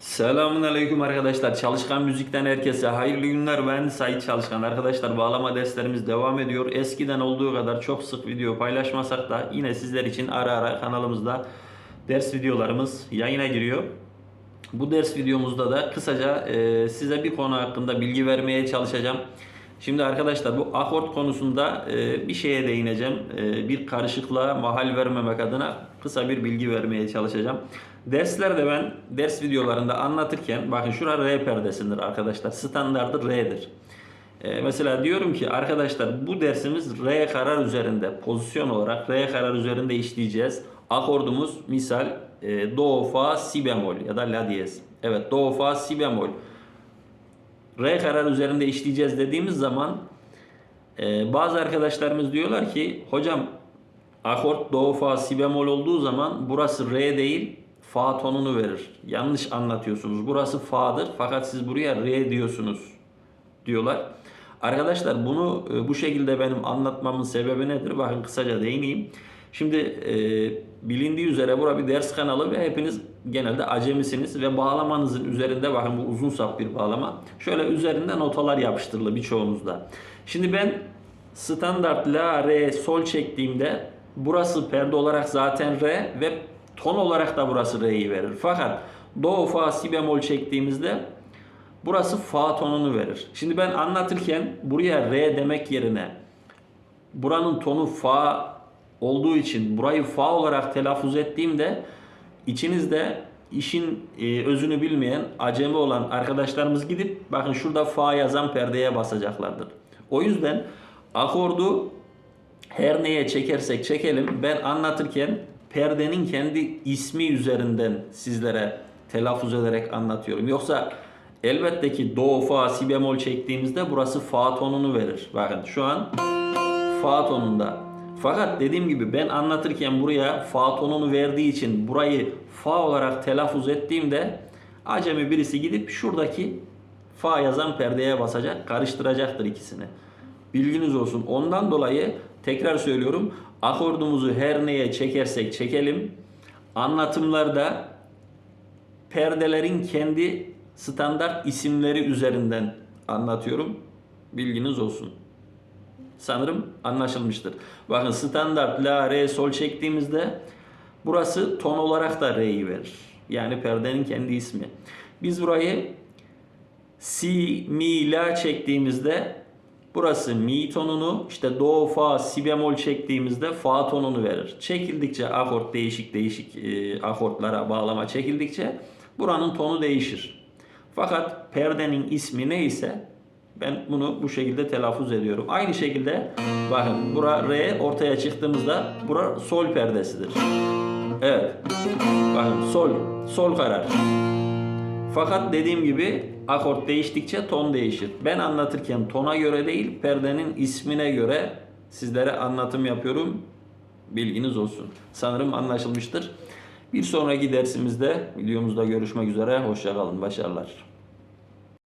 Selamun Aleyküm arkadaşlar. Çalışkan Müzik'ten herkese hayırlı günler. Ben Sait Çalışkan. Arkadaşlar bağlama derslerimiz devam ediyor. Eskiden olduğu kadar çok sık video paylaşmasak da yine sizler için ara ara kanalımızda ders videolarımız yayına giriyor. Bu ders videomuzda da kısaca e, size bir konu hakkında bilgi vermeye çalışacağım. Şimdi arkadaşlar bu akort konusunda e, bir şeye değineceğim. E, bir karışıklığa mahal vermemek adına kısa bir bilgi vermeye çalışacağım. Derslerde ben ders videolarında anlatırken bakın şura R perdesindir arkadaşlar. Standardı R'dir. E, mesela diyorum ki arkadaşlar bu dersimiz R karar üzerinde pozisyon olarak R karar üzerinde işleyeceğiz. Akordumuz misal e, do fa si bemol ya da la diyez. Evet do fa si bemol. R karar üzerinde işleyeceğiz dediğimiz zaman e, bazı arkadaşlarımız diyorlar ki hocam akort do fa si bemol olduğu zaman burası re değil fa tonunu verir. Yanlış anlatıyorsunuz. Burası fa'dır fakat siz buraya re diyorsunuz diyorlar. Arkadaşlar bunu e, bu şekilde benim anlatmamın sebebi nedir? Bakın kısaca değineyim. Şimdi e, bilindiği üzere bura bir ders kanalı ve hepiniz genelde acemisiniz ve bağlamanızın üzerinde bakın bu uzun sap bir bağlama. Şöyle üzerinde notalar yapıştırılı birçoğunuzda. Şimdi ben standart la re sol çektiğimde burası perde olarak zaten re ve ton olarak da burası re'yi verir. Fakat do fa si bemol çektiğimizde burası fa tonunu verir. Şimdi ben anlatırken buraya re demek yerine buranın tonu fa olduğu için burayı fa olarak telaffuz ettiğimde içinizde işin e, özünü bilmeyen, acemi olan arkadaşlarımız gidip bakın şurada fa yazan perdeye basacaklardır. O yüzden akordu her neye çekersek çekelim ben anlatırken perdenin kendi ismi üzerinden sizlere telaffuz ederek anlatıyorum. Yoksa elbette ki do, fa, si bemol çektiğimizde burası fa tonunu verir. Bakın şu an fa tonunda. Fakat dediğim gibi ben anlatırken buraya fa tonunu verdiği için burayı fa olarak telaffuz ettiğimde acemi birisi gidip şuradaki fa yazan perdeye basacak, karıştıracaktır ikisini. Bilginiz olsun. Ondan dolayı tekrar söylüyorum. Akordumuzu her neye çekersek çekelim. Anlatımlarda perdelerin kendi standart isimleri üzerinden anlatıyorum. Bilginiz olsun. Sanırım anlaşılmıştır. Bakın standart la re sol çektiğimizde burası ton olarak da re'yi verir. Yani perdenin kendi ismi. Biz burayı si mi la çektiğimizde burası mi tonunu işte do fa si bemol çektiğimizde fa tonunu verir. Çekildikçe akort değişik değişik e, akortlara bağlama çekildikçe buranın tonu değişir. Fakat perdenin ismi neyse ben bunu bu şekilde telaffuz ediyorum. Aynı şekilde bakın bura re ortaya çıktığımızda bura sol perdesidir. Evet. Bakın sol sol karar. Fakat dediğim gibi akort değiştikçe ton değişir. Ben anlatırken tona göre değil, perdenin ismine göre sizlere anlatım yapıyorum. Bilginiz olsun. Sanırım anlaşılmıştır. Bir sonraki dersimizde, videomuzda görüşmek üzere. Hoşçakalın. Başarılar.